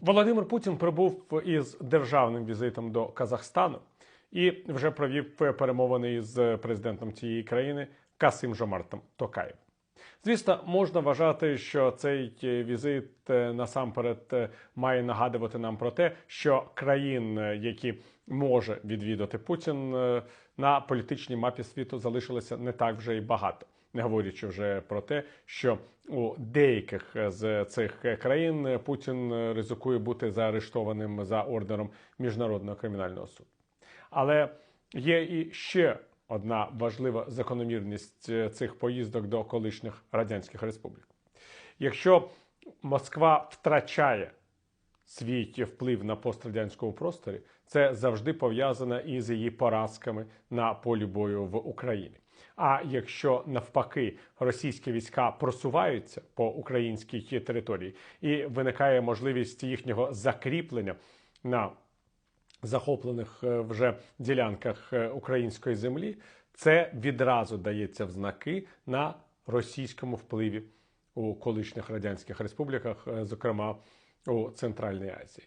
Володимир Путін прибув із державним візитом до Казахстану і вже провів перемовини із президентом цієї країни Касим Жомартом Токаєвим. Звісно, можна вважати, що цей візит е, насамперед е, має нагадувати нам про те, що країн, е, які може відвідати Путін, на політичній мапі світу залишилося не так вже і багато. Не говорячи вже про те, що у деяких з цих країн Путін ризикує бути заарештованим за ордером міжнародного кримінального суду. Але є і ще одна важлива закономірність е, цих поїздок до колишніх радянських республік. Якщо Москва втрачає свій вплив на пострадянському просторі, це завжди пов'язано із її поразками на полі бою в Україні. А якщо навпаки російські війська просуваються по українській території і виникає можливість їхнього закріплення на захоплених е, вже ділянках е, української землі, це відразу дається в знаки на російському впливі у колишніх радянських республіках, е, зокрема у Центральній Азії.